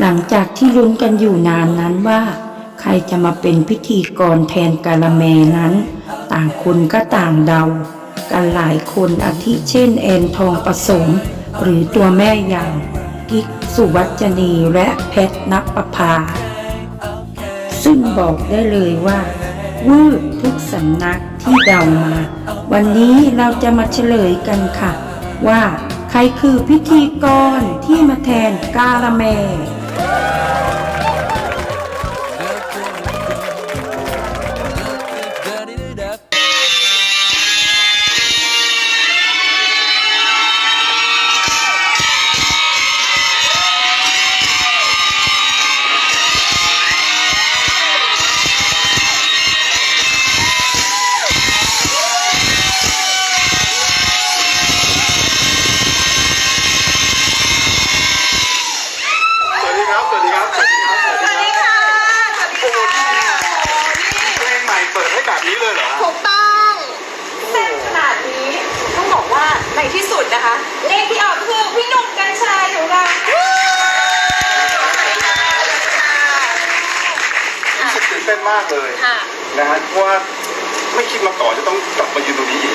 หลังจากที่ลุ้นกันอยู่นานนั้นว่า ใครจะมาเป็นพิธีกรแทนกาละแมนั้น ต่างคนก็ต่างเดา กันหลายคนอาทิเช่นแอนทองประสม หรือตัวแม่อย่างกิกสุวัจนีและแพทนับประภา ซึ่งบอกได้เลยว่าวืดทุกสำนักที่เดามา วันนี้เราจะมาเฉลยกันค่ะ ว่าใครคือพิธีกรที่มาแทนกาละแม ส เต้นมากเลยค่ะนะฮะเพราะว่าไม่คิดมาก่อนจะต้องกลับมายืนตรงนี้อีก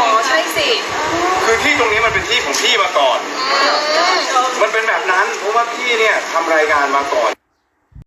อ๋อใช่สิคือที่ตรงนี้มันเป็นที่ของพี่มาก่อน มันเป็นแบบนั้นเพราะว่าพี่เนี่ยทำรายงานมาก่อน